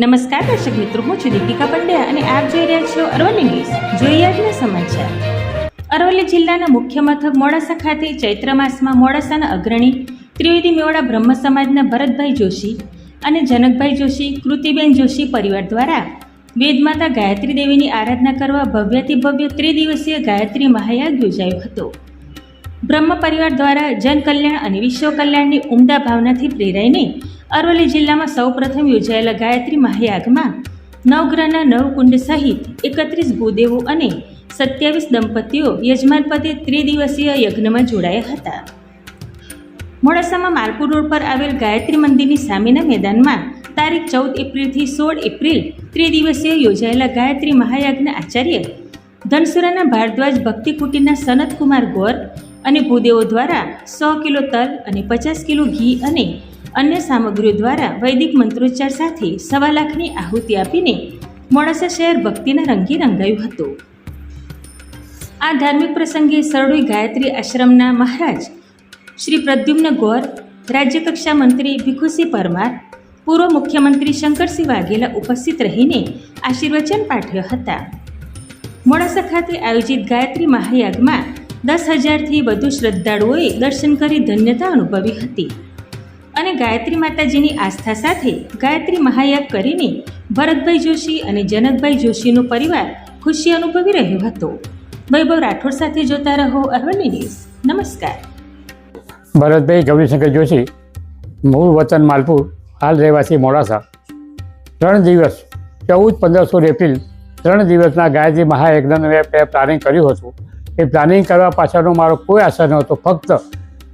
નમસ્કાર દર્શક મિત્રો, હું છું દીપિકા પંડ્યા અને આપ જોઈ રહ્યા છો અરવલ્લી ન્યૂઝ. જોઈએ આજના સમાચાર. અરવલ્લી જિલ્લાના મુખ્ય મથક મોડાસા ખાતે ચૈત્ર માસમાં મોડાસાના અગ્રણી ત્રિવેદી મેવાડા બ્રહ્મ સમાજના ભરતભાઈ જોશી અને જનકભાઈ જોશી, કૃતિબેન જોશી પરિવાર દ્વારા વેદમાતા ગાયત્રી દેવીની આરાધના કરવા ભવ્યથી ભવ્ય ત્રિદિવસીય ગાયત્રી મહાયાગ યોજાયો હતો. બ્રહ્મ પરિવાર દ્વારા જનકલ્યાણ અને વિશ્વ કલ્યાણની ઉમદા ભાવનાથી પ્રેરાઈને અરવલ્લી જિલ્લામાં સૌપ્રથમ યોજાયેલા ગાયત્રી મહાયાગમાં નવગ્રહના નવકુંડ સહિત એકત્રીસ ભૂદેવો અને સત્યાવીસ દંપતીઓ યજમાન પદે ત્રિદિવસીય યજ્ઞમાં જોડાયા હતા. મોડાસામાં માલપુર રોડ પર આવેલ ગાયત્રી મંદિરની સામેના મેદાનમાં તારીખ ચૌદ એપ્રિલથી સોળ એપ્રિલ ત્રિદિવસીય યોજાયેલા ગાયત્રી મહાયાગના આચાર્ય ધનસુરાના ભારદ્વાજ ભક્તિ કુટીરના ગોર અને ભૂદેવો દ્વારા સો કિલો તલ અને પચાસ કિલો ઘી અને અન્ય સામગ્રીઓ દ્વારા વૈદિક મંત્રોચ્ચાર સાથે સવા લાખની આહુતિ આપીને મોડાસા શહેર ભક્તિના રંગે રંગાયું હતું. આ ધાર્મિક પ્રસંગે સરડોઈ ગાયત્રી આશ્રમના મહારાજ શ્રી પ્રદ્યુમ્ન ગોર, રાજ્યકક્ષા મંત્રી ભીખુસિંહ પરમાર, પૂર્વ મુખ્યમંત્રી શંકરસિંહ વાઘેલા ઉપસ્થિત રહીને આશીર્વચન પાઠવ્યા હતા. મોડાસા ખાતે આયોજિત ગાયત્રી મહાયાગમાં દસ હજારથી વધુ શ્રદ્ધાળુઓએ દર્શન કરી ધન્યતા અનુભવી હતી. અને ગાયત્રી માતાજીની આસ્થા સાથે ગાયત્રી મહાયાગ કરીને ભરતભાઈ જોશી અને જનકભાઈ જોશીનો પરિવાર ખુશી અનુભવી રહ્યો હતો. વૈભવ રાઠોડ સાથે જોતા રહો અરવલ્લી ન્યૂઝ. નમસ્કાર. ભરતભાઈ ગૌરીશંકર જોશી, મૂળ વતન માલપુર, હાલ રહેવાસી મોડાસા. ત્રણ દિવસ, ચૌદ, પંદર, સોળ એપ્રિલ, ત્રણ દિવસના ગાયત્રી મહાયજ્ઞનું મેં પ્લાનિંગ કર્યું હતું. એ પ્લાનિંગ કરવા પાછળનો મારો કોઈ આશા નહોતો, ફક્ત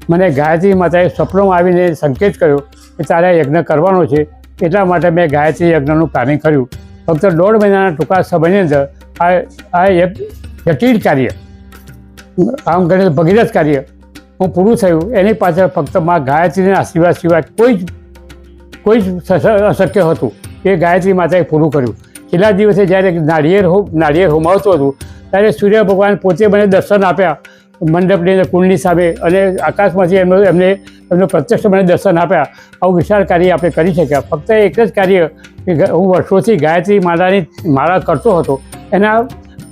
મને ગાયત્રી માતાએ સપનોમાં આવીને સંકેત કર્યો કે તારે યજ્ઞ કરવાનો છે. એટલા માટે મેં ગાયત્રી યજ્ઞનું પ્લાનિંગ કર્યું. ફક્ત દોઢ મહિનાના ટૂંકા સમયની અંદર આ આ એક જટિલ કાર્ય, આમ ગણેલ ભગીરથ કાર્ય, હું પૂરું થયું. એની પાછળ ફક્ત મા ગાયત્રીના આશીર્વાદ સિવાય કોઈ જ કોઈ જ અશક્ય હતું. એ ગાયત્રી માતાએ પૂરું કર્યું. છેલ્લા દિવસે જ્યારે નાળિયેર હો, નાળિયેર હોમાવતું હતું, ત્યારે સૂર્ય ભગવાન પોતે મને દર્શન આપ્યા. મંડપની અંદર કુંડની સામે અને આકાશમાંથી એમનો એમને એમનું પ્રત્યક્ષ મને દર્શન આપ્યા. આવું વિશાળ કાર્ય આપણે કરી શક્યા. ફક્ત એક જ કાર્ય કે હું વર્ષોથી ગાયત્રી માતાની માળા કરતો હતો. એના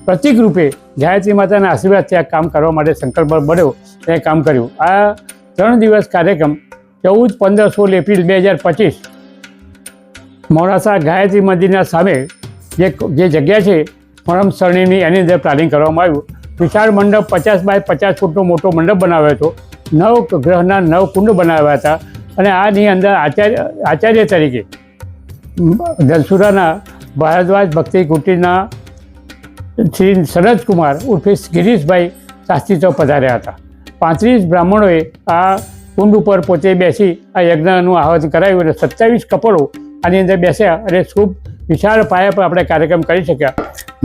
પ્રતિક રૂપે ગાયત્રી માતાના આશીર્વાદથી આ કામ કરવા માટે સંકલ્પ બન્યો અને કામ કર્યું. આ ત્રણ દિવસ કાર્યક્રમ ચૌદ, પંદર, સોળ એપ્રિલ બે હજાર પચીસ મોડાસા ગાયત્રી મંદિરના સામે જે જે જગ્યા છે, પરમ સરણીની એની અંદર પ્લાનિંગ કરવામાં આવ્યું. વિશાળ મંડપ પચાસ બાય પચાસ ફૂટનો મોટો મંડપ બનાવ્યો હતો. નવ ગ્રહના નવ કુંડ બનાવ્યા હતા અને આની અંદર આચાર્ય આચાર્ય તરીકે ધનસુરાના ભારદ્વાજ ભક્તિ કુટીના શ્રી શરદકુમાર ઉર્ફે ગિરીશભાઈ શાસ્ત્રીતો પધાર્યા હતા. પાંત્રીસ બ્રાહ્મણોએ આ કુંડ ઉપર પોતે બેસી આ યજ્ઞનું આહવાન કરાયું અને સત્યાવીસ કપડો આની અંદર બેસ્યા અને ખૂબ વિશાળ પાયા પર આપણે કાર્યક્રમ કરી શક્યા.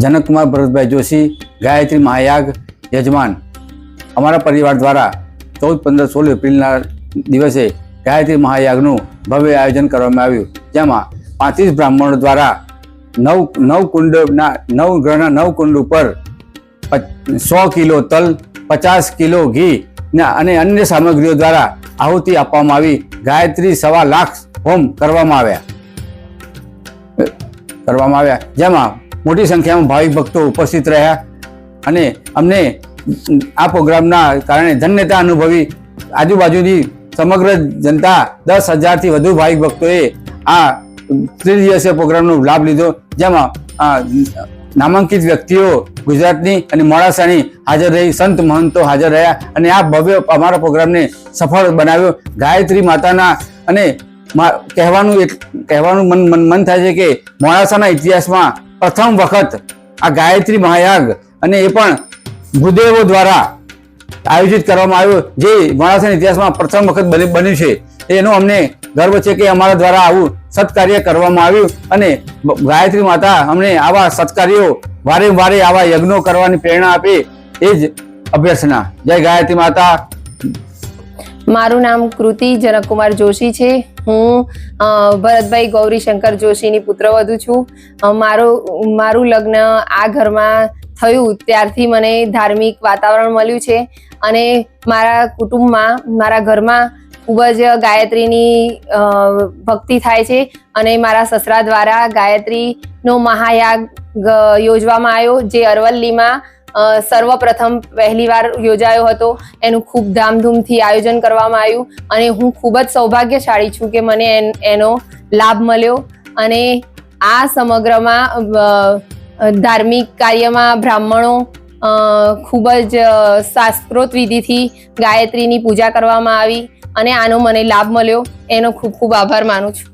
જનકકુમાર ભરતભાઈ જોશી, ગાયત્રી મહાયાગ, યજમાન. અમારા પરિવાર દ્વારા ચૌદ, પંદર, સોળ એપ્રિલના દિવસે ગાયત્રી મહાયાગનું ભવ્ય આયોજન કરવામાં આવ્યું. જેમાં પાંત્રીસ બ્રાહ્મણો દ્વારા નવ નવ કુંડના નવ ગ્રહના નવ કુંડ ઉપર સો કિલો તલ, પચાસ કિલો ઘી અને અન્ય સામગ્રીઓ દ્વારા આહુતિ આપવામાં આવી. ગાયત્રી સવા લાખ હોમ કરવામાં આવ્યા. કરવામાં આવ્યા. જેમાં મોટી સંખ્યામાં ભાવિક ભક્તો ઉપસ્થિત રહ્યા અને અમને આ પ્રોગ્રામના કારણે ધન્યતા અનુભવી. આજુબાજુની સમગ્ર જનતા દસ હજારથી વધુ ભાવિક ભક્તોએ આ ત્રિદિવસીય પ્રોગ્રામનો લાભ લીધો. જેમાં નામાંકિત વ્યક્તિઓ ગુજરાતની અને મોડાસાની હાજર રહી. સંત મહંતો હાજર રહ્યા અને આ ભવ્ય અમારા પ્રોગ્રામને સફળ બનાવ્યો. ગાયત્રી માતાના અને કહેવાનું કહેવાનું મન મન મન થાય છે કે મોડાસાના ઇતિહાસમાં પ્રથમ વખત આ ગાયત્રી મહાયાગ અને એ પણ ભૂદેવો દ્વારા આયોજિત કરવામાં આવ્યું, જે મોડાસાના ઇતિહાસમાં પ્રથમ વખત બની બન્યું છે. એનો અમને ગર્વ છે કે અમારા દ્વારા આવું સત્કાર્ય કરવામાં આવ્યું અને ગાયત્રી માતા અમને આવા સત્કાર્યો વારે વારે આવા યજ્ઞો કરવાની પ્રેરણા આપે. એ જ અભ્યર્થના. જય ગાયત્રી માતા. મારું નામ કૃતિ જનકકુમાર જોશી છે. હું ભરતભાઈ ગૌરીશંકર જોશીની પુત્રવધુ છું. મારો, મારું લગ્ન આ ઘરમાં થયું ત્યારથી મને ધાર્મિક વાતાવરણ મળ્યું છે અને મારા કુટુંબમાં, મારા ઘરમાં ખૂબ જ ગાયત્રીની ભક્તિ થાય છે અને મારા સસરા દ્વારા ગાયત્રીનો મહાયાગ યોજવામાં આવ્યો જે અરવલ્લીમાં સર્વપ્રથમ પહેલીવાર યોજાયો હતો. એનું ખૂબ ધામધૂમથી આયોજન કરવામાં આવ્યું અને હું ખૂબ જ સૌભાગ્યશાળી છું કે મને એન- લાભ મળ્યો અને આ સમગ્રમાં ધાર્મિક કાર્યમાં બ્રાહ્મણો ખૂબ જ શાસ્ત્રોત વિધિથી ગાયત્રીની પૂજા કરવામાં આવી અને આનો મને લાભ મળ્યો. એનો ખૂબ ખૂબ આભાર માનું છું.